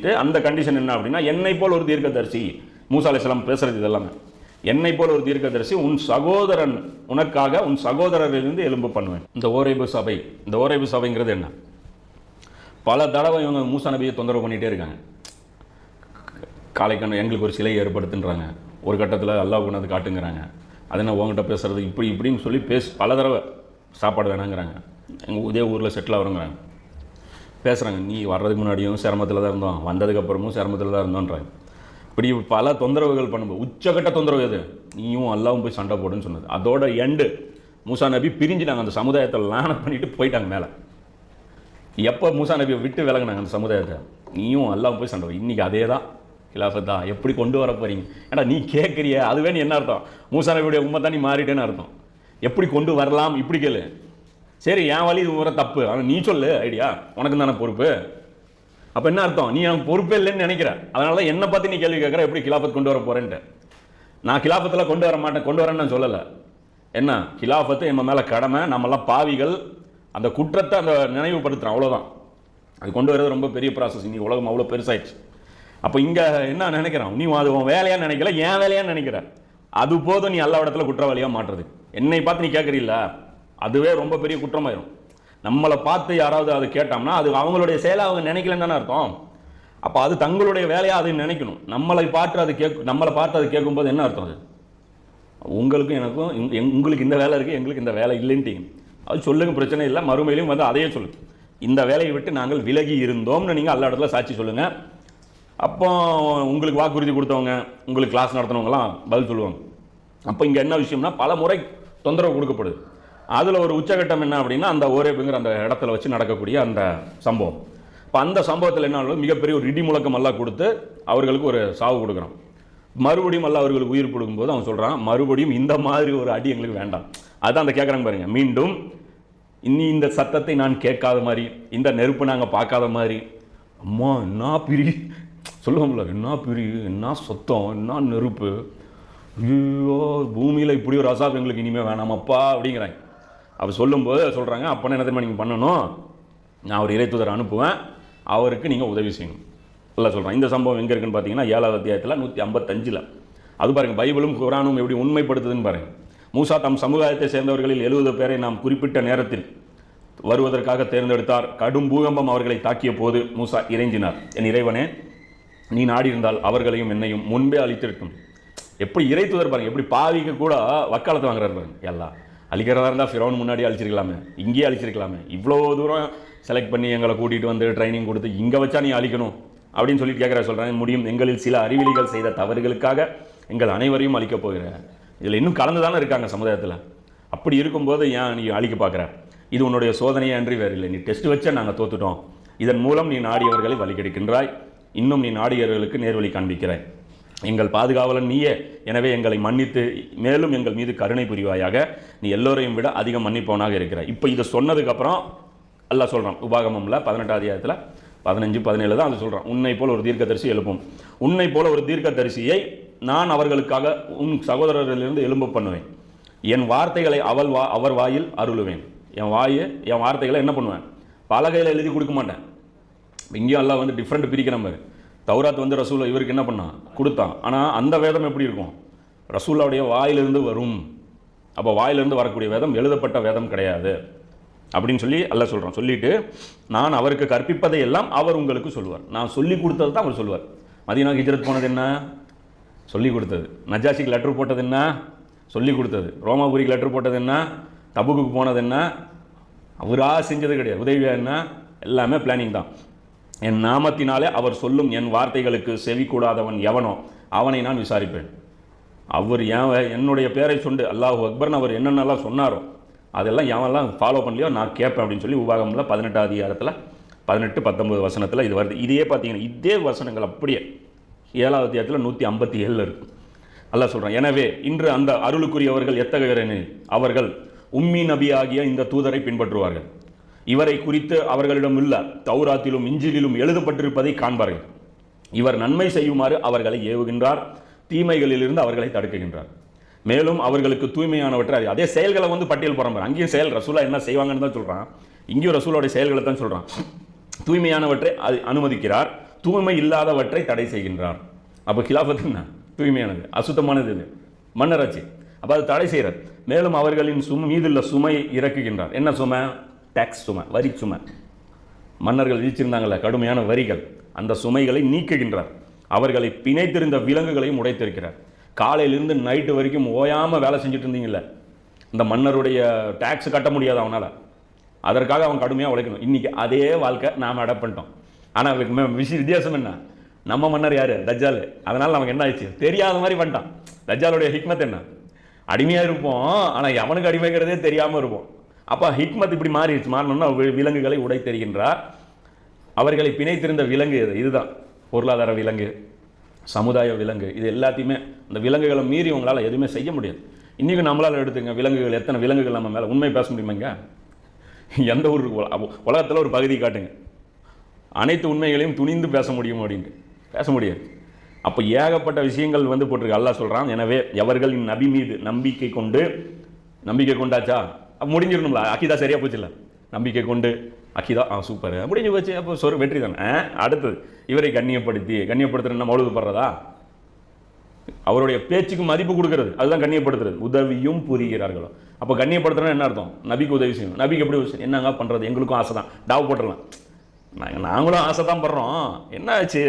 சொல்லிட்டு அந்த கண்டிஷன் என்ன அப்படின்னா என்னை போல் ஒரு தீர்க்கதரிசி மூசா அலைஹிஸ்ஸலாம் பேசுறது இதெல்லாமே. என்னை போல் ஒரு தீர்க்கதரிசி உன் சகோதரன் உனக்காக உன் சகோதரரிலிருந்து எலும்பு பண்ணுவேன். இந்த ஓரைபு சபை இந்த ஓரைபு சபைங்கிறது என்ன? பல தடவை இவங்க மூசா நபியை தொந்தரவு பண்ணிகிட்டே இருக்காங்க. காலைக்கண்ணு எங்களுக்கு ஒரு சிலை ஏற்படுத்துன்றாங்க. ஒரு கட்டத்தில் அல்லாஹ் கொண்டாந்து காட்டுங்கிறாங்க. அது என்ன உங்ககிட்ட பேசுறது? இப்படி இப்படின்னு சொல்லி பேசி பல தடவை சாப்பாடு வேணாங்கிறாங்க. எங்கள் இதே ஊரில் செட்டில் ஆகிறோங்கிறாங்க பேசுகிறாங்க நீ வர்றதுக்கு முன்னாடியும் சிரமத்தில் தான் இருந்தோம் வந்ததுக்கப்புறமும் சிரமத்தில் தான் இருந்தோன்றாங்க. இப்படி பல தொந்தரவுகள் பண்ணும்போது உச்சகட்ட தொந்தரவு எது? நீயும் அல்லாவும் போய் சண்டை போடுன்னு சொன்னது. அதோட எண்டு மூசா நபி பிரிஞ்சுட்டாங்க அந்த சமுதாயத்தை லானம் பண்ணிட்டு போயிட்டாங்க மேலே. எப்போ மூசா நபியை விட்டு விலகினாங்க அந்த சமுதாயத்தை? நீயும் எல்லாம் போய் சண்டை போடு. அதே தான் கிலாஃபத்தா எப்படி கொண்டு வர போகிறீங்க ஏன்னா நீ கேட்குறிய அதுவே நீ என்ன அர்த்தம்? மூசா நபியுடைய உண்மை தான் நீ மாறிட்டேன்னு அர்த்தம். எப்படி கொண்டு வரலாம்? இப்படி கேளு. சரி என் வழி இது முறை தப்பு. ஆனால் நீ சொல்லு ஐடியா. உனக்கு தானே பொறுப்பு. அப்போ என்ன அர்த்தம்? நீ எனக்கு பொறுப்பே இல்லைன்னு நினைக்கிற. அதனால தான் என்னை பார்த்து நீ கேள்வி கேட்குற எப்படி கிலாஃபத் கொண்டு வர போகிறேன்ட்டு நான் கிலாஃபத்தில் கொண்டு வர மாட்டேன் கொண்டு வரேன்னு நான் சொல்லலை. என்ன? கிலாஃபத்து நம்ம மேலே கடமை நம்மெல்லாம் பாவிகள். அந்த குற்றத்தை அந்த நினைவுபடுத்துகிறோம் அவ்வளோதான் அது கொண்டு வரது ரொம்ப பெரிய ப்ராசஸ் இன்னைக்கு உலகம் அவ்வளோ பெருசாயிடுச்சு. அப்போ இங்கே என்ன நினைக்கிறான்? நீ அது உன் வேலையாக நினைக்கல ஏன் வேலையா நினைக்கிற. அது போதும் நீ எல்லா இடத்துல குற்றவாளியாக மாட்டுறது. என்னை பார்த்து நீ கேட்குறீல்ல அதுவே ரொம்ப பெரிய குற்றமாயிரும். நம்மளை பார்த்து யாராவது அது கேட்டோம்னா அது அவங்களுடைய செயலை அவங்க நினைக்கலன்னு தானே அர்த்தம். அப்போ அது தங்களுடைய வேலையாக அதை நினைக்கணும். நம்மளை பார்த்து அது கேட்கும் நம்மளை பார்த்து அது கேட்கும்போது என்ன அர்த்தம் அது? உங்களுக்கும் எனக்கும் உங்களுக்கு இந்த வேலை இருக்குது எங்களுக்கு இந்த வேலை இல்லைன்ட்டீங்க. அது சொல்லுங்க பிரச்சனை இல்லை. மறுமையிலையும் வந்து அதையே சொல்லுங்க. இந்த வேலையை விட்டு நாங்கள் விலகி இருந்தோம்னு நீங்கள் எல்லா இடத்துல சாட்சி சொல்லுங்கள் அப்போ உங்களுக்கு வாக்குறுதி கொடுத்தவங்க உங்களுக்கு கிளாஸ் நடத்தினவங்கலாம் பதில் சொல்லுவாங்க. அப்போ இங்கே என்ன விஷயம்னா பல முறை தொந்தரவு கொடுக்கப்படுது. அதில் ஒரு உச்சகட்டம் என்ன அப்படின்னா அந்த ஓரேப்புங்கிற அந்த இடத்துல வச்சு நடக்கக்கூடிய அந்த சம்பவம். இப்போ அந்த சம்பவத்தில் என்ன மிகப்பெரிய ஒரு இடி முழக்கம் எல்லாம் கொடுத்து அவர்களுக்கு ஒரு சாவு கொடுக்குறான். மறுபடியும் அல்ல அவர்களுக்கு உயிர் கொடுக்கும்போது அவன் சொல்கிறான் மறுபடியும் இந்த மாதிரி ஒரு அடி எங்களுக்கு வேண்டாம். அதுதான் அந்த கேட்குறாங்க பாருங்க. மீண்டும் இனி இந்த சத்தத்தை நான் கேட்காத மாதிரி இந்த நெருப்பு நாங்கள் பார்க்காத மாதிரி அம்மா என்ன பிரி சொல்லுவோம்ல என்ன பிரி என்ன சத்தம் என்ன நெருப்பு? ஐயோ பூமியில் இப்படி ஒரு அசாப் எங்களுக்கு இனிமேல் வேணாமப்பா அப்படிங்கிறாங்க. அவர் சொல்லும்போது சொல்கிறாங்க அப்போனா என்ன தெரியுமா நீங்கள் பண்ணணும்? நான் ஒரு இறைத்துதர் அனுப்புவேன். அவருக்கு நீங்கள் உதவி செய்யணும். நல்லா சொல்கிறேன் இந்த சம்பவம் எங்கே இருக்குன்னு பார்த்தீங்கன்னா ஏழாவது அத்தியாயத்தில் நூற்றி ஐம்பத்தஞ்சில். அது பாருங்கள் பைபிளும் குரானும் எப்படி உண்மைப்படுத்துதுன்னு பாருங்கள் மூசா தம் சமுதாயத்தை சேர்ந்தவர்களில் எழுபது பேரை நாம் குறிப்பிட்ட நேரத்தில் வருவதற்காக தேர்ந்தெடுத்தார். கடும் பூகம்பம் அவர்களை தாக்கிய போது மூசா இறைஞ்சினார். என் இறைவனே நீ நாடியிருந்தால் அவர்களையும் என்னையும் முன்பே அழித்திருக்கும். எப்படி இறைத்துவர் பாருங்க எப்படி பாவிக்கு கூட வக்காலத்தை வாங்குறாரு பாருங்க எல்லாம் அழிக்கிறதா இருந்தால் ஃபிரோன் முன்னாடி அழிச்சிருக்கலாமே. இங்கேயே அழிச்சிருக்கலாமே. இவ்வளோ தூரம் செலக்ட் பண்ணி எங்களை கூட்டிகிட்டு வந்து ட்ரைனிங் கொடுத்து இங்கே வச்சா நீ அழிக்கணும் அப்படின்னு சொல்லிட்டு கேட்குற சொல்கிறேன் முடியும். எங்களில் சில அறிவிலிகள் செய்த தவறுகளுக்காக எங்கள் அனைவரையும் அழிக்கப் போகிற இதில் இன்னும் கலந்து தானே இருக்காங்க சமுதாயத்தில். அப்படி இருக்கும்போது ஏன் நீ அழிக்க பார்க்குற? இது உன்னுடைய சோதனையே அன்றி வேறு இல்லை. நீ டெஸ்ட் வச்சா நாங்கள் தோத்துட்டோம். இதன் மூலம் நீ நாடியவர்களை வழிகெடுக்கின்றாய். இன்னும் நீ நாடியவர்களுக்கு நேர்வழி காண்பிக்கிறாய். எங்கள் பாதுகாவலன் நீயே. எனவே எங்களை மன்னித்து மேலும் எங்கள் மீது கருணை புரிவாயாக. நீ எல்லோரையும் விட அதிக மன்னிப்பவனாக இருக்கிறாய். இப்போ இதை சொன்னதுக்கப்புறம் அல்லாஹ் சொல்கிறான் உபாகமம்ல பதினெட்டாம் அதிகாரத்தில் பதினஞ்சு பதினேழு தான் அது சொல்கிறான் உன்னை போல ஒரு தீர்க்கதரிசி எழுப்பும். உன்னை போல ஒரு தீர்க்கதரிசியை நான் அவர்களுக்காக உன் சகோதரரிலிருந்து எழும்ப பண்ணுவேன். என் வார்த்தைகளை அவள் வா அவர் வாயில் அருளுவேன். என் வாயை என் வார்த்தைகளை என்ன பண்ணுவேன்? பலகையில் எழுதி கொடுக்க மாட்டேன். இங்கேயும் எல்லாம் வந்து டிஃப்ரெண்ட் பிரிக்கிற மாதிரி. தௌராத் வந்து ரசூலா இவருக்கு என்ன பண்ணான்? கொடுத்தான். ஆனால் அந்த வேதம் எப்படி இருக்கும்? ரசூலாவுடைய வாயிலிருந்து வரும். அப்போ வாயிலிருந்து வரக்கூடிய வேதம் எழுதப்பட்ட வேதம் கிடையாது. அப்படின்னு சொல்லி அல்ல சொல்கிறான் சொல்லிட்டு நான் அவருக்கு கற்பிப்பதை எல்லாம் அவர் உங்களுக்கு சொல்லுவார். நான் சொல்லி கொடுத்தது தான் அவர் சொல்லுவார். மதீனா ஹிஜரத் போனது என்ன? சொல்லி கொடுத்தது. நஜாசிக்கு லெட்டர் போட்டது என்ன? சொல்லி கொடுத்தது. ரோமாபுரிக்கு லெட்டர் போட்டது என்ன? தபுக்கு போனது என்ன? அவராக செஞ்சது கிடையாது. உதவியா என்ன? எல்லாமே பிளானிங் தான். என் நாமத்தினாலே அவர் சொல்லும் என் வார்த்தைகளுக்கு செவி கூடாதவன் எவனோ அவனை நான் விசாரிப்பேன். அவர் ஏன் என்னுடைய பேரை சொண்டு அல்லாஹ் அக்பர்னு அவர் என்னென்னலாம் சொன்னாரோ அதெல்லாம் எவன்லாம் ஃபாலோ பண்ணலையோ நான் கேட்பேன் அப்படின்னு சொல்லி உபாகமில் பதினெட்டாம் அதிகாரத்தில் பதினெட்டு பத்தொம்பது வசனத்தில் இது வருது. இதே பார்த்தீங்கன்னா இதே வசனங்கள் அப்படியே ஏழாவது அத்தியாயத்தில் நூற்றி ஐம்பத்தி ஏழில் இருக்குது அல்லாஹ் சொல்கிறான் எனவே இன்று அந்த அருளுக்குரியவர்கள் எத்தகையவர் அவர்கள் உம்மி நபி ஆகிய இந்த தூதரை பின்பற்றுவார்கள். இவரை குறித்து அவர்களிடம் உள்ள தௌராத்திலும் இஞ்சிலும் எழுதப்பட்டிருப்பதை காண்பார்கள். இவர் நன்மை செய்யுமாறு அவர்களை ஏவுகின்றார். தீமைகளிலிருந்து அவர்களை தடுக்குகின்றார். மேலும் அவர்களுக்கு தூய்மையானவற்றை அதே செயல்களை வந்து பட்டியல் போகிறாங்க அங்கேயும் செயல் ரசூலா என்ன செய்வாங்கன்னு தான் சொல்கிறான் இங்கேயும் ரசூலோடைய செயல்களை தான் சொல்கிறான் தூய்மையானவற்றை அது அனுமதிக்கிறார். தூய்மை இல்லாதவற்றை தடை செய்கின்றார். அப்போ கிலாஃபத் என்ன? தூய்மையானது. அசுத்தமானது இது. மன்னராட்சி. அப்போ அது தடை செய்கிறார் மேலும் அவர்களின் சும் மீதுள்ள சுமை இறக்குகின்றார். என்ன சுமை? டேக்ஸ் சுமை வரி சுமை. மன்னர்கள் விதிச்சிருந்தாங்கல்ல கடுமையான வரிகள். அந்த சுமைகளை நீக்குகின்றார். அவர்களை பிணைத்திருந்த விலங்குகளையும் உடைத்திருக்கிறார். காலையிலிருந்து நைட்டு வரைக்கும் ஓயாமல் வேலை செஞ்சுட்டு இருந்தீங்கல்ல இந்த மன்னருடைய டேக்ஸ் கட்ட முடியாது அவனால்? அதற்காக அவன் கடுமையாக உழைக்கணும். இன்றைக்கி அதே வாழ்க்கை நாம் அடாப்ட் பண்ணிட்டோம். ஆனால் விஷய வித்தியாசம் என்ன? நம்ம மன்னர் யார்? தஜ்ஜால். அதனால் நமக்கு என்ன ஆயிடுச்சு? தெரியாத மாதிரி பண்ணிட்டான். தஜ்ஜாலுடைய ஹிக்மத் என்ன? அடிமையாக இருப்போம். ஆனால் எவனுக்கு அடிமைங்கிறதே தெரியாமல் இருப்போம். அப்போ ஹிக்மத் இப்படி மாறிடுச்சு. மாறணும்னா விலங்குகளை உடை தெரிகின்றார். அவர்களை பிணைத்திருந்த விலங்கு இது. இதுதான். பொருளாதார விலங்கு சமுதாய விலங்கு. இது எல்லாத்தையுமே இந்த விலங்குகளை மீறி உங்களால் எதுவுமே செய்ய முடியாது. இன்றைக்கும் நம்மளால் எடுத்துங்க விலங்குகள். எத்தனை விலங்குகள் நம்ம மேலே? உண்மை பேச முடியுமாங்க? எந்த ஒரு உலகத்தில் ஒரு பகுதி காட்டுங்க. அனைத்து உண்மைகளையும் துணிந்து பேச முடியும் அப்படின்ட்டு. பேச முடியாது. அப்போ ஏகப்பட்ட விஷயங்கள் வந்து போட்டிருக்கு. அல்லா சொல்கிறான் எனவே எவர்களின் நபி மீது நம்பிக்கை கொண்டு நம்பிக்கை கொண்டாச்சா? முடிஞ்சிடணும்ல. அக்கிதா சரியாக போச்சுல்ல. நம்பிக்கை கொண்டு அக்கிதா ஆ சூப்பர் முடிஞ்சு போச்சு. அப்போ சொல் வெற்றி தானே. அடுத்தது இவரை கண்ணியப்படுத்தி கண்ணியப்படுத்துறேன்னா மௌலது படுறதா அவருடைய பேச்சுக்கு மதிப்பு கொடுக்கறது அதுதான் கண்ணியப்படுத்துறது. உதவியும் புரிகிறார்களோ. அப்போ கண்ணியப்படுத்துறதுன்னா என்ன அர்த்தம்? நபிக்கு உதவி செய்யணும். நபிக்கு எப்படி என்னங்க பண்ணுறது எங்களுக்கும் ஆசை தான். டாவ் போட்டுடலாம். நாங்கள் நாங்களும் ஆசை தான் படுறோம். என்ன ஆச்சு?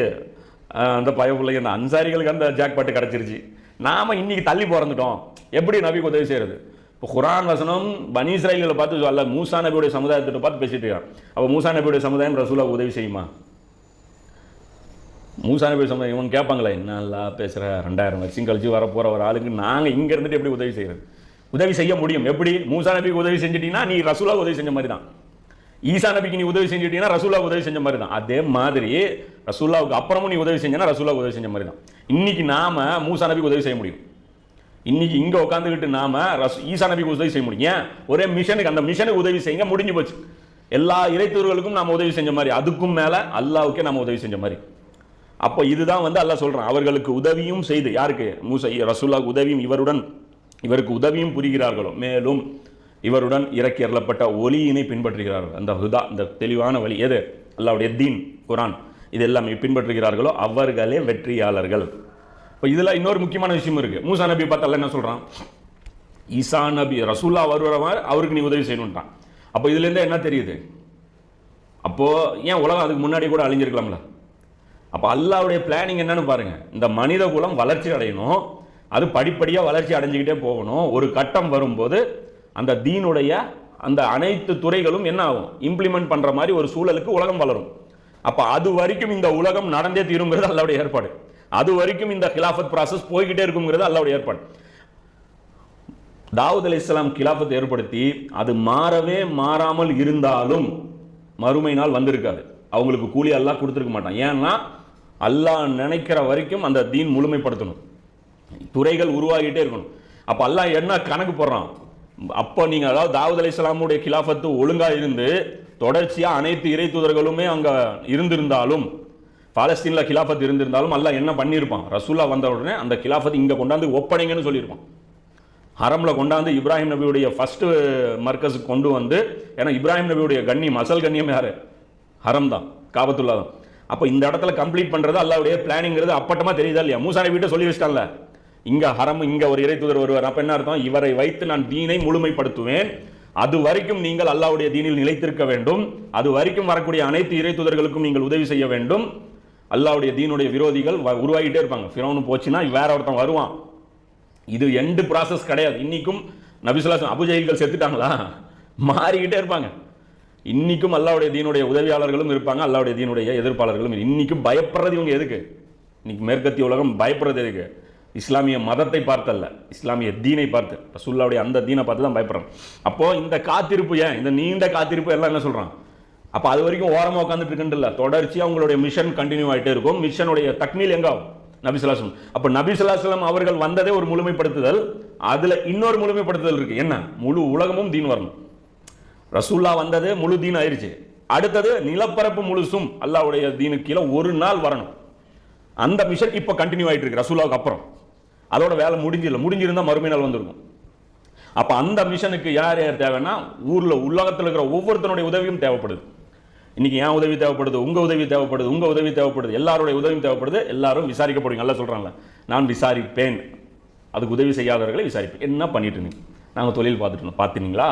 அந்த பய பிள்ளைங்க அந்த அன்சாரிகளுக்கு அந்த ஜாக்பாட்டு கிடச்சிருச்சு. நாம இன்னைக்கு தள்ளி பிறந்துட்டோம். எப்படி நபிக்கு உதவி செய்யறது? இப்போ குரான் வசனம் பனி இஸ்ராயல்களை பார்த்து அல்ல மூசா நபியுடைய சமுதாயத்தை பார்த்து பேசிட்டு இருக்கான். அப்போ மூசா நபியுடைய சமுதாயம் ரசூலாவுக்கு உதவி செய்யுமா? மூசா நபி சமுதாயம் இவன் கேட்பாங்களே என்னல்லா பேசுகிற ரெண்டாயிரம் வருஷம் கழிச்சு வர போகிற ஒரு ஆளுக்கு நாங்கள் இங்கே இருந்துட்டு எப்படி உதவி செய்கிறது உதவி செய்ய முடியும். எப்படி? மூசா நபிக்கு உதவி செஞ்சிட்டீங்கன்னா நீ ரசூலா உதவி செஞ்ச மாதிரி தான் ஈசா நபிக்கு நீ உதவி செஞ்சிட்டீங்கன்னா ரசூலா உதவி செஞ்ச மாதிரி தான் அதே மாதிரி ரசூல்லாவுக்கு அப்புறமும் நீ உதவி செஞ்சேன்னா ரசூலா உதவி செஞ்ச மாதிரி தான் இன்னைக்கு நாம மூசா நபிக்கு உதவி செய்ய முடியும். இன்னைக்கு இங்க உட்காந்துக்கிட்டு நாம ரஸ் ஈசா நபிக்கு உதவி செய்ய முடியும். ஒரே மிஷனுக்கு அந்த மிஷனுக்கு உதவி செய்யுங்க முடிஞ்சு போச்சு. எல்லா இறைத்தூர்களுக்கும் நாம உதவி செஞ்ச மாதிரி அதுக்கும் மேல அல்லாவுக்கே நாம உதவி செஞ்ச மாதிரி. அப்போ இதுதான் வந்து அல்லாஹ் சொல்றான் அவர்களுக்கு உதவியும் செய்து யாருக்கு? மூசை ரசூல்லாவுக்கு உதவியும் இவருடன் இவருக்கு உதவியும் புரிகிறார்களோ? மேலும் இவருடன் இறக்கி அருளப்பட்ட ஒளியினை பின்பற்றுகிறார்கள். அந்த ஹுதா இந்த தெளிவான வழி எது? அல்லாவுடைய தீன் குரான் இது எல்லாமே பின்பற்றுகிறார்களோ? அவர்களே வெற்றியாளர்கள். இப்போ இதில் இன்னொரு முக்கியமான விஷயம் இருக்கு. மூசா நபி பார்த்தால என்ன சொல்கிறான் ஈசா நபி ரசூல்லா மாதிரி அவருக்கு நீ உதவி செய்யணுன்ட்டான் அப்போ இதுலேருந்து என்ன தெரியுது? அப்போது ஏன் உலகம் அதுக்கு முன்னாடி கூட அழிஞ்சிருக்கலாம்ல? அப்போ அல்லாவுடைய பிளானிங் என்னன்னு பாருங்க. இந்த மனித குலம் வளர்ச்சி அடையணும். அது படிப்படியாக வளர்ச்சி அடைஞ்சுக்கிட்டே போகணும். ஒரு கட்டம் வரும்போது அந்த தீனுடைய அந்த அனைத்து துறைகளும் என்ன ஆகும்? இம்ப்ளிமெண்ட் பண்ணுற மாதிரி ஒரு சூழலுக்கு உலகம் வளரும். அப்போ அது வரைக்கும் இந்த உலகம் நடந்தே தீருங்கிறது அல்லாவுடைய ஏற்பாடு. அது வரைக்கும் இந்த கிலாஃபத் ப்ராசஸ் போய்கிட்டே இருக்குங்கிறது அல்லாவுடைய ஏற்பாடு. தாவூத் அலி இஸ்லாம் கிலாஃபத்தை ஏற்படுத்தி அது மாறவே மாறாமல் இருந்தாலும் மறுமை நாள் வந்திருக்காது. அவங்களுக்கு கூலி அல்லா கொடுத்துருக்க மாட்டான். ஏன்னா அல்லாஹ் நினைக்கிற வரைக்கும் அந்த தீன் முழுமைப்படுத்தணும். துறைகள் உருவாகிட்டே இருக்கணும். அப்போ அல்லாஹ் என்ன கணக்கு போடுறான்? அப்போ நீங்கள் அதாவது தாவூத் அலி இஸ்லாமுடைய கிலாஃபத்து ஒழுங்காக இருந்து தொடர்ச்சியாக அனைத்து இறை தூதர்களுமே அங்கே இருந்திருந்தாலும் பாலஸ்தீனில் கிலாஃபத் இருந்திருந்தாலும் அல்லாஹ் என்ன பண்ணியிருப்பான்? ரசூல்லா வந்த உடனே அந்த கிலாஃபத் இங்கே கொண்டாந்து ஒப்படைங்கன்னு சொல்லியிருப்பான். ஹரமில் கொண்டாந்து இப்ராஹிம் நபியுடைய ஃபஸ்ட்டு மர்க்கஸுக்கு கொண்டு வந்து ஏன்னா இப்ராஹிம் நபியுடைய கண்ணியம் அசல் கண்ணியம் யார்? ஹரம் தான் காபத்துல்லா தான். அப்போ இந்த இடத்துல கம்ப்ளீட் பண்ணுறது அல்லாவுடைய பிளானிங்கிறது அப்பட்டமா தெரியுதா இல்லையா? மூசா நபிட்ட சொல்லி வச்சிட்டான்ல. இங்கே ஹரம் இங்கே ஒரு இறை தூதர் வருவார். அப்போ என்ன அர்த்தம்? இவரை வைத்து நான் தீனை முழுமைப்படுத்துவேன். அது வரைக்கும் நீங்கள் அல்லாவுடைய தீனில் நிலைத்திருக்க வேண்டும். அது வரைக்கும் வரக்கூடிய அனைத்து இறை தூதர்களுக்கும் நீங்கள் உதவி செய்ய வேண்டும். அல்லாவுடைய தீனுடைய விரோதிகள் உருவாகிட்டே இருப்பாங்க. ஃபிரௌனு போச்சுன்னா வேற ஒருத்தன் வருவான். இது எண்டு ப்ராசஸ் கிடையாது. இன்னைக்கும் நபிசுல்லாசன் அபுஜெயில்கள் செத்துட்டாங்களா? மாறிக்கிட்டே இருப்பாங்க. இன்னைக்கும் அல்லாவுடைய தீனுடைய உதவியாளர்களும் இருப்பாங்க அல்லாவுடைய தீனுடைய எதிர்ப்பாளர்களும் இன்றைக்கும் இன்னைக்கும் பயப்படுறது இவங்க எதுக்கு? இன்னைக்கு மேற்கத்திய உலகம் பயப்படுறது எதுக்கு? இஸ்லாமிய மதத்தை பார்த்தல்ல. இஸ்லாமிய தீனை பார்த்து. ரசூல்லாவுடைய அந்த தீனை பார்த்து தான் பயப்படுறோம் அப்போது இந்த காத்திருப்பு ஏன்? இந்த நீண்ட காத்திருப்பு எல்லாம் என்ன சொல்கிறான் அப்போ அது வரைக்கும் ஓரமாக உட்காந்துட்டு இருக்குன்றல தொடர்ச்சியாக அவங்களுடைய மிஷன் கண்டினியூ ஆகிட்டே இருக்கும். மிஷனுடைய தக்மீல் எங்காகும் நபிசுல்லாஸ்லம் அப்போ நபிசுல்லாஸ்லம் அவர்கள் வந்ததே ஒரு முழுமைப்படுத்துதல். அதில் இன்னொரு முழுமைப்படுத்துதல் இருக்குது என்ன? முழு உலகமும் தீன் வரணும். ரசூல்லா வந்தது முழு தீன் ஆயிடுச்சு அடுத்தது நிலப்பரப்பு முழுசும் அல்லாவுடைய தீனு கீழே ஒரு நாள் வரணும். அந்த மிஷன் இப்போ கண்டினியூ ஆகிட்டு இருக்கு ரசூலாவுக்கு அப்புறம். அதோட வேலை முடிஞ்சில்ல முடிஞ்சிருந்தா மறுமை நாள் வந்திருக்கும். அப்போ அந்த மிஷனுக்கு யார் யார் தேவைன்னா ஊரில் உலகத்தில் இருக்கிற ஒவ்வொருத்தனுடைய உதவியும் தேவைப்படுது. இன்னைக்கு ஏன் உதவி தேவைப்படுது உங்க உதவி தேவைப்படுது உங்க உதவி தேவைப்படுது எல்லாருடைய உதவியும் தேவைப்படுது எல்லாரும் விசாரிக்கப்படுங்க நல்லா சொல்றாங்கல்ல நான் விசாரிப்பேன். அதுக்கு உதவி செய்யாதவர்களை விசாரிப்பேன். என்ன பண்ணிட்டு இருந்தீங்க? நாங்கள் தொழில் பார்த்துட்டு இருந்தோம். பார்த்துனீங்களா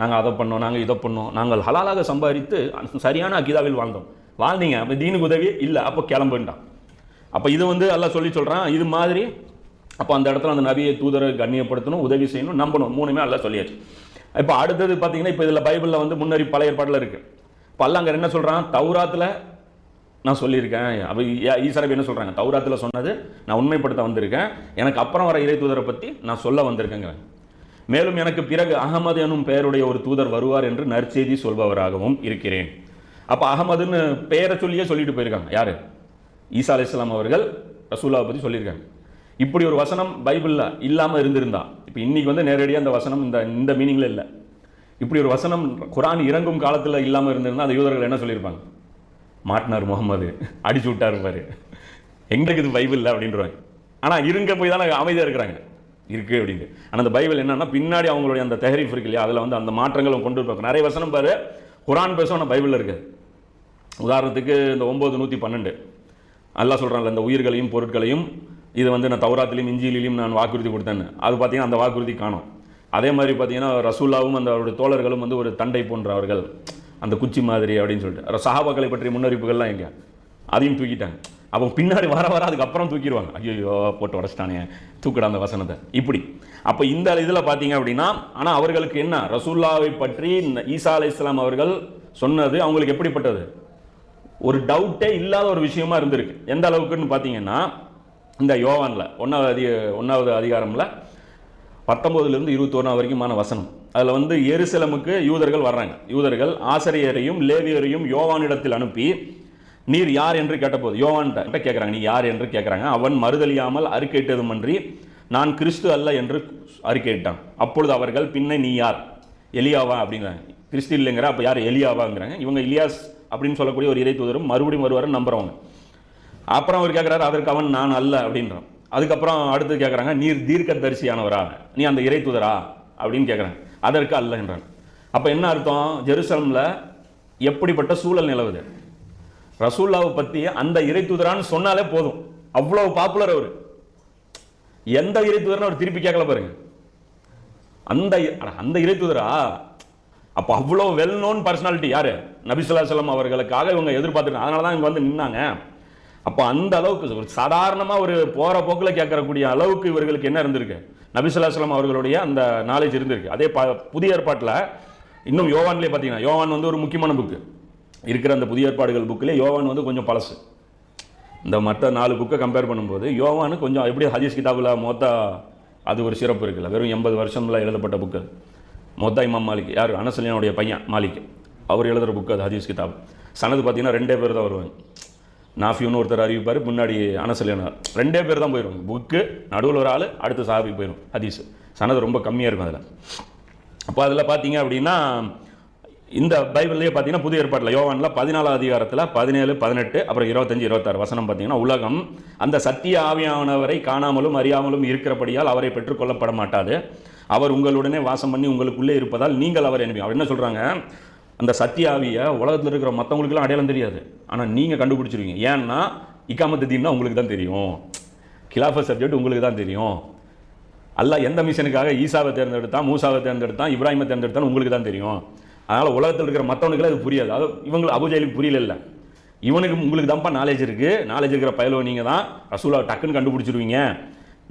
நாங்கள் அதை பண்ணோம் நாங்கள் இதை பண்ணோம். நாங்கள் ஹலாலாக சம்பாதித்து சரியான அகிதாவில் வாழ்ந்தோம். வாழ்ந்தீங்க. அப்போ தீனுக்கு உதவி இல்லை. அப்போ கிளம்புண்டான் அப்போ இது வந்து எல்லாம் சொல்லி சொல்கிறான் இது மாதிரி அப்போ அந்த இடத்துல அந்த நபியை தூதரை கண்ணியப்படுத்தணும் உதவி செய்யணும் நம்பணும். மூணுமே எல்லாம் சொல்லியாச்சு. இப்போ அடுத்தது பார்த்தீங்கன்னா இப்போ இதில் பைபிளில் வந்து முன்னறி பழைய ஏற்பாட்டில் இருக்குது பல்லாங்கர் என்ன சொல்கிறான் தௌராத்தில் நான் சொல்லியிருக்கேன். அப்போ ஈசரபி என்ன சொல்கிறாங்க தௌராத்தில் சொன்னது நான் உண்மைப்படுத்த வந்திருக்கேன். எனக்கு அப்புறம் வர இறை தூதரை பற்றி நான் சொல்ல வந்திருக்கேங்க மேலும் எனக்கு பிறகு அகமது எனும் பெயருடைய ஒரு தூதர் வருவார் என்று நற்செய்தி சொல்பவராகவும் இருக்கிறேன். அப்போ அகமதுன்னு பெயரை சொல்லியே சொல்லிட்டு போயிருக்காங்க. யார்? ஈசா அலைஹிஸ்ஸலாம் அவர்கள் ரசூல்லாவை பற்றி சொல்லியிருக்காங்க. இப்படி ஒரு வசனம் பைபிளில் இல்லாமல் இருந்திருந்தா இப்போ இன்றைக்கி வந்து நேரடியாக அந்த வசனம் இந்த இந்த மீனிங்கில் இல்லை. இப்படி ஒரு வசனம் குரான் இறங்கும் காலத்தில் இல்லாமல் இருந்திருந்தால் அந்த யூதர்கள் என்ன சொல்லியிருப்பாங்க? மாட்டினார் முகமது அடிச்சு விட்டார் பாரு. எதுவும் பைபிள் இல்லை அப்படின்றவாங்க ஆனால் இருங்க போய் தானே அமைதியாக இருக்கிறாங்க. இருக்கு அப்படின்னு ஆனால் அந்த பைபிள் என்னன்னா பின்னாடி அவங்களுடைய அந்த தெஹரீஃப் இருக்கு இல்லையா? அதில் வந்து அந்த மாற்றங்களும் கொண்டு இருப்பாங்க நிறைய வசனம் பாரு. குரான் பேசும் ஆனால் பைபிளில் இருக்குது உதாரணத்துக்கு இந்த ஒம்பது நூற்றி பன்னெண்டு. நல்லா சொல்கிறாங்கல்ல இந்த உயிர்களையும் பொருட்களையும் இது வந்து நான் தௌராத்திலையும் இஞ்சியிலையும் நான் வாக்குறுதி கொடுத்தேன்னு. அது பார்த்தீங்கன்னா அந்த வாக்குறுதி காணும். அதே மாதிரி பார்த்தீங்கன்னா ரசூல்லாவும் அந்த அவருடைய தோழர்களும் வந்து ஒரு தண்டை போன்றவர்கள் அந்த குச்சி மாதிரி அப்படின்னு சொல்லிட்டு. சஹாபாக்களை பற்றிய முன்னறிப்புகள்லாம் எங்கே? அதையும் தூக்கிட்டாங்க. அப்போ பின்னாடி வர வர அதுக்கப்புறம் தூக்கிடுவாங்க. ஐயோ போட்டு உடச்சிட்டானே. தூக்கிட அந்த வசனத்தை. இப்படி. அப்போ இந்த இதில் பார்த்தீங்க அப்படின்னா ஆனால் அவர்களுக்கு என்ன? ரசூல்லாவை பற்றி இந்த ஈசா அலை இஸ்லாம் அவர்கள் சொன்னது அவங்களுக்கு எப்படிப்பட்டது? ஒரு டவுட்டே இல்லாத ஒரு விஷயமா இருந்திருக்கு. எந்த அளவுக்குன்னு பார்த்தீங்கன்னா இந்த யோவானில் ஒன்றாவது அதிக ஒன்றாவது அதிகாரமில் பத்தொம்போதுலேருந்து இருபத்தோராம் வரைக்குமான வசனம். அதில் வந்து எருசலமுக்கு யூதர்கள் வர்றாங்க. யூதர்கள் ஆசிரியரையும் லேவியரையும் யோவானிடத்தில் அனுப்பி நீர் யார் என்று கேட்டபோது யோவான்கிட்ட கேட்குறாங்க நீ யார் என்று கேட்குறாங்க அவன் மறுதலியாமல் அறிக்கையிட்டதுமன்றி நான் கிறிஸ்து அல்ல என்று அறிக்கையிட்டான். அப்பொழுது அவர்கள் பின்ன நீ யார்? எலியாவா? அப்படிங்கிறாங்க. கிறிஸ்து இல்லைங்கிற அப்போ யார் எலியாவாங்கிறாங்க? இவங்க இலியாஸ் அப்படின்னு சொல்லக்கூடிய ஒரு இறை தூதரும் மறுபடியும் வருவார் நம்புறவங்க. அப்புறம் அவர் கேட்குறாரு அதற்கு அவன் நான் அல்ல அப்படின்றான். அதுக்கப்புறம் அடுத்து கேட்குறாங்க நீர் தீர்க்க தரிசியானவரா நீ அந்த இறை தூதரா? அப்படின்னு கேட்குறாங்க அதற்கு அல்லன்றான் அப்போ என்ன அர்த்தம்? ஜெருசலமில் எப்படிப்பட்ட சூழல் நிலவுது? ரசூல்லாவை பற்றி அந்த இறை தூதரான்னு சொன்னாலே போதும். அவ்வளோ பாப்புலர் அவர். எந்த இறை தூதர்னு அவர் திருப்பி கேட்கல பாருங்க. அந்த அட, அந்த இறை தூதரா? அப்போ அவ்வளோ வெல் நோன் பர்சனாலிட்டி யாரு? நபிசுல்லாசலம் அவர்களுக்காக இவங்க எதிர்பார்த்துருக்காங்க அதனால தான் இங்கே வந்து நின்னாங்க. அப்போ அந்த அளவுக்கு ஒரு சாதாரணமாக ஒரு போகிற போக்கில் கேட்கறக்கூடிய அளவுக்கு இவர்களுக்கு என்ன இருந்திருக்கு? நபிசுல்லாஸ்லாம் அவர்களுடைய அந்த நாலேஜ் இருந்திருக்கு. அதே ப புதிய ஏற்பாட்டில் இன்னும் யோவான்லேயே பார்த்தீங்கன்னா யோவான் வந்து ஒரு முக்கியமான புக்கு இருக்கிற அந்த புதிய ஏற்பாடுகள் புக்கிலே யோவான் வந்து கொஞ்சம் பழசு. இந்த மற்ற நாலு புக்கை கம்பேர் பண்ணும்போது யோவானு கொஞ்சம் எப்படி ஹதீஸ் கிதாபில் மொத்தா அது ஒரு சிறப்பு இருக்குல்ல. வெறும் எண்பது வருஷம்ல எழுதப்பட்ட புக்கு மொத்தா இமாம் மாலிக் யார்? அனசலியனுடைய பையன் மாலிக். அவர் எழுதுகிற புக்கு அது ஹதீஸ் கிதாப். சனது பார்த்தீங்கன்னா ரெண்டே பேர் தான் வருவாங்க. நாஃபியூன்னு ஒருத்தர் அறிவிப்பார் முன்னாடி அனசலியானார் ரெண்டே பேர் தான் போயிடும் புக்கு நடுவில் ஒரு ஆள் அடுத்து சாபி போயிடும் ஹதீஸ். சனது ரொம்ப கம்மியாக இருக்கும் அதில். அப்போ அதில் பார்த்தீங்க அப்படின்னா இந்த பைபிள்லேயே பார்த்தீங்கன்னா புதிய ஏற்பாட்டில் யோவானில் பதினாலாம் அதிகாரத்தில் பதினேழு பதினெட்டு அப்புறம் இருபத்தஞ்சி இருபத்தாறு வசனம் பார்த்தீங்கன்னா உலகம் அந்த சத்திய ஆவியானவரை காணாமலும் அறியாமலும் இருக்கிறபடியால் அவரை பெற்றுக்கொள்ளப்பட மாட்டாது. அவர் உங்களுடனே வாசம் பண்ணி உங்களுக்குள்ளே இருப்பதால் நீங்கள் அவர் என்ன அவர் என்ன சொல்கிறாங்க அந்த சத்தியாவியை உலகத்தில் இருக்கிற மற்றவங்களுக்குலாம் அடையாளம் தெரியாது. ஆனால் நீங்கள் கண்டுபிடிச்சிருவீங்க. ஏன்னா இக்காமத்து தீன்னா உங்களுக்கு தான் தெரியும். கிலாஃப சப்ஜெக்ட் உங்களுக்கு தான் தெரியும். அல்லாஹ் எந்த மிஷனுக்காக ஈசாவை தேர்ந்தெடுத்தான் மூசாவை தேர்ந்தெடுத்தான் இப்ராஹிமை தேர்ந்தெடுத்தான் உங்களுக்கு தான் தெரியும். அதனால் உலகத்தில் இருக்கிற மற்றவனுக்குலாம் அது புரியாது. அது இவங்களுக்கு அபுஜெயிலுக்கு புரியல இல்லை. இவனுக்கு உங்களுக்கு தான்ப்பா நாலேஜ் இருக்குது நாலேஜ் இருக்கிற பயலோ நீங்கள் தான். ரசூலா டக்குன்னு கண்டுபிடிச்சிருவீங்க.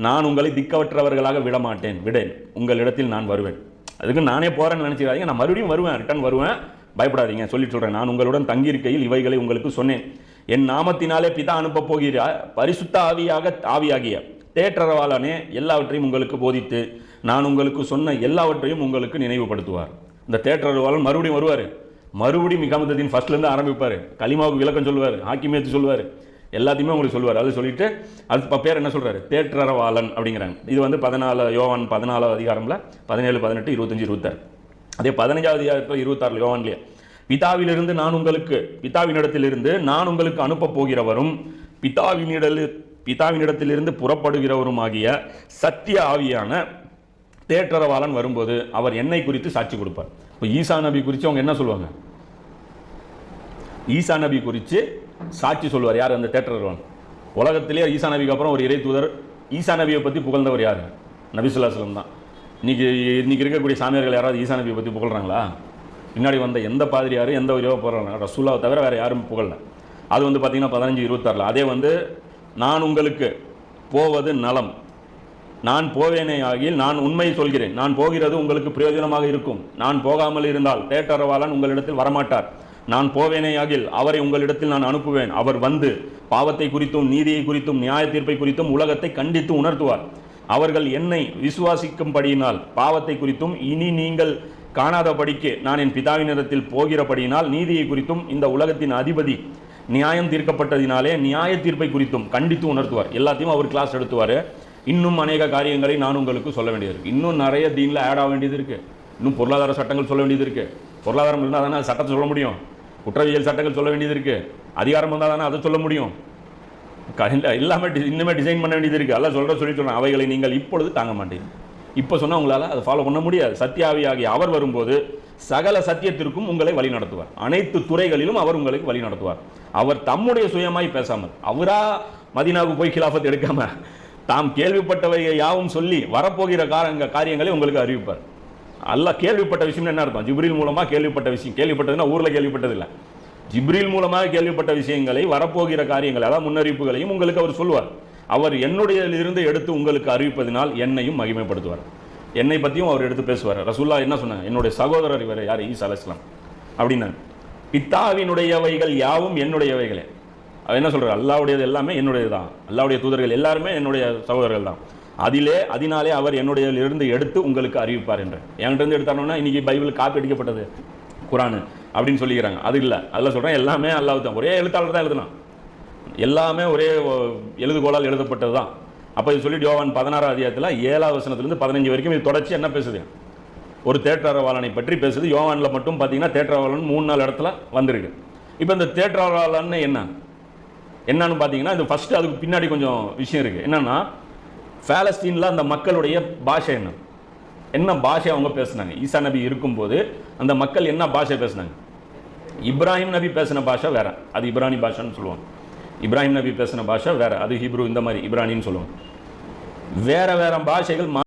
நான் உங்களை திக்கவற்றவர்களாக விட. மாட்டேன் விடேன் உங்களிடத்தில் நான் வருவேன். அதுக்கு நானே போகிறேன்னு நினச்சிக்காதீங்க. நான் மறுபடியும் வருவேன் ரிட்டர்ன் வருவேன். பயப்படாதீங்க. சொல்லி சொல்கிறேன் நான் உங்களுடன் தங்கியிருக்கையில் இவைகளை உங்களுக்கு சொன்னேன். என் நாமத்தினாலே பிதா அனுப்பப் போகிறார். பரிசுத்த ஆவியாக ஆவியாகிய தேற்றரவாளனே எல்லாவற்றையும் உங்களுக்கு போதித்து நான் உங்களுக்கு சொன்ன எல்லாவற்றையும் உங்களுக்கு நினைவுபடுத்துவார். இந்த தேற்றரவாளன் மறுபடியும் வருவார். மறுபடியும் மிகாமத்தின் ஃபர்ஸ்ட்லேருந்து ஆரம்பிப்பார். களிமாவுக்கு விளக்கம் சொல்லுவார் ஹாக்கிமேத்து சொல்லுவார் எல்லாத்தையுமே உங்களுக்கு சொல்லுவார். அது சொல்லிட்டு அது பேர் என்ன சொல்கிறாரு தேற்றரவாளன் அப்படிங்கிறாங்க. இது வந்து பதினாலு யோவான் பதினாலாவது அதிகாரம்ல பதினேழு பதினெட்டு இருபத்தஞ்சு இருபத்தாறு. அதே பதினஞ்சாவது அதிகாரத்தில் இருபத்தாறு யோவான்லேயே பிதாவிலிருந்து நான் உங்களுக்கு பிதாவினிடத்திலிருந்து நான் உங்களுக்கு அனுப்பப் போகிறவரும் பிதாவினிடல் பிதாவினிடத்திலிருந்து புறப்படுகிறவரும் ஆகிய சத்திய ஆவியான தேற்றரவாளன் வரும்போது அவர் என்னை குறித்து சாட்சி கொடுப்பார். இப்போ ஈசா நபி குறித்து அவங்க என்ன சொல்லுவாங்க? ஈசா நபி குறித்து சாட்சி சொல்லுவார் யார்? அந்த தேட்டர் உலகத்திலே ஈசா நபிக்கு அப்புறம் ஒரு இறை தூதர். ஈசா நபியை பற்றி புகழ்ந்தவர் யார்? நபிசுல்லாஸ்லம் தான். இன்றைக்கி இன்றைக்கி இருக்கக்கூடிய சாமியார்கள் யாராவது ஈசா நபியை பற்றி புகழ்கிறாங்களா பின்னாடி வந்த எந்த பாதிரியார் எந்த ஒரு போகிறாங்க ரசூலாவை தவிர வேறு யாரும் புகழல. அது வந்து பார்த்திங்கன்னா பதினஞ்சு இருபத்தாறில். அதே வந்து நான் உங்களுக்கு போவது நலம். நான் போவேனே ஆகியில் நான் உண்மை சொல்கிறேன். நான் போகிறது உங்களுக்கு பிரயோஜனமாக இருக்கும். நான் போகாமல் இருந்தால் தேட்டரவாளன் உங்களிடத்தில் வரமாட்டார். நான் போவேனேயாகில் அவரை உங்களிடத்தில் நான் அனுப்புவேன். அவர் வந்து பாவத்தை குறித்தும் நீதியை குறித்தும் நியாய தீர்ப்பை குறித்தும் உலகத்தை கண்டித்து உணர்த்துவார். அவர்கள் என்னை விசுவாசிக்கும்படியினால் பாவத்தை குறித்தும் இனி நீங்கள் காணாதபடிக்கு நான் என் பிதாவினிடத்தில் போகிறபடியினால் நீதியை குறித்தும் இந்த உலகத்தின் அதிபதி நியாயம் தீர்க்கப்பட்டதினாலே நியாய தீர்ப்பை குறித்தும் கண்டித்து உணர்த்துவார். எல்லாத்தையும் அவர் கிளாஸ் எடுத்துவார். இன்னும் அநேக காரியங்களை நான் உங்களுக்கு சொல்ல வேண்டியது இருக்குது இன்னும் நிறைய தீனில் ஆட் ஆக வேண்டியது இருக்குது இன்னும் பொருளாதார சட்டங்கள் சொல்ல வேண்டியது இருக்குது பொருளாதாரம் இருந்தால் தானே சட்டத்தை சொல்ல முடியும். குற்றவியல் சட்டங்கள் சொல்ல வேண்டியது இருக்கு. அதிகாரம் வந்தால் தானே அதை சொல்ல முடியும். க- எல்லாமே இன்னுமே டிசைன் பண்ண வேண்டியது இருக்குது எல்லாம் சொல்கிற சொல்லி சொல்கிறேன் அவைகளை நீங்கள் இப்பொழுது தாங்க மாட்டீங்க இப்போ சொன்னால் உங்களால் அதை ஃபாலோ பண்ண முடியாது. சத்தியாவியாகிய அவர் வரும்போது சகல சத்தியத்திற்கும் உங்களை வழி நடத்துவார். அனைத்து துறைகளிலும் அவர் உங்களுக்கு வழி நடத்துவார். அவர் தம்முடைய சுயமாய் பேசாமல் அவரா மதீனாவுக்கு போய் கிலாஃபத் எடுக்காமல் தாம் கேள்விப்பட்டவை யாவும் சொல்லி வரப்போகிற காரங்க காரியங்களை உங்களுக்கு அறிவிப்பார். அல்லாஹ் கேள்விப்பட்ட விஷயம் என்ன அர்த்தம்? ஜிப்ரில் மூலமாக கேள்விப்பட்ட விஷயம். கேள்விப்பட்டதுன்னா ஊரில் கேள்விப்பட்டதில்லை. ஜிப்ரில் மூலமாக கேள்விப்பட்ட விஷயங்களை வரப்போகிற காரியங்கள் அதாவது முன்னறிவிப்புகளையும் உங்களுக்கு அவர் சொல்வார் அவர் என்னுடையதிலிருந்து எடுத்து உங்களுக்கு அறிவிப்பதினால் என்னையும் மகிமைப்படுத்துவார். என்னை பற்றியும் அவர் எடுத்து பேசுவார். ரசூல்லா என்ன சொன்னாங்க என்னுடைய சகோதரர் இவர் யார்? ஈஸ் அலஸ்லாம் அப்படின்னாங்க பித்தாவினுடையவைகள் யாவும் என்னுடையவைகளே. அவர் என்ன சொல்கிறார் அல்லாவுடையது எல்லாமே என்னுடையது தான் அல்லாவுடைய தூதர்கள் எல்லாருமே என்னுடைய சகோதரர்கள் தான். அதிலே அதனாலே அவர் என்னுடையதிலிருந்து எடுத்து உங்களுக்கு அறிவிப்பார் என்று. என்கிட்ட இருந்து எடுத்தாரோன்னா இன்னைக்கு பைபிள் காப்பி அடிக்கப்பட்டது குரானு அப்படின்னு சொல்லிக்கிறாங்க. அது இல்லை. அதில் சொல்கிறேன் எல்லாமே அல்லாஹ் தான். ஒரே எழுத்தாளர் தான் எழுதலாம் எல்லாமே ஒரே எழுதுகோளால் எழுதப்பட்டது தான் அப்போ இது சொல்லிட்டு யோவான் பதினாறாம் அதிகாரத்தில் ஏழாவது வசனத்துலேருந்து பதினஞ்சு வரைக்கும் இது தொடர்ச்சி என்ன பேசுது? ஒரு தேட்டரவாளனை பற்றி பேசுது. யோவானில் மட்டும் பார்த்தீங்கன்னா தேட்டரவாளன் மூணு நாலு இடத்துல வந்திருக்கு. இப்போ இந்த தேட்டரவாளன்னு என்ன? என்னன்னு பார்த்தீங்கன்னா இது ஃபஸ்ட்டு அதுக்கு பின்னாடி கொஞ்சம் விஷயம் இருக்குது என்னன்னா பாலஸ்தீனில் அந்த மக்களுடைய பாஷை என்ன? என்ன பாஷை அவங்க பேசுனாங்க? ஈசா நபி இருக்கும்போது அந்த மக்கள் என்ன பாஷை பேசுனாங்க? இப்ராஹிம் நபி பேசின பாஷை வேற. அது இப்ரானி பாஷான்னு சொல்லுவாங்க. இப்ராஹிம் நபி பேசின பாஷை வேற. அது ஹிப்ரு இந்த மாதிரி இப்ரானின்னு சொல்லுவாங்க. வேற வேற பாஷைகள் மா-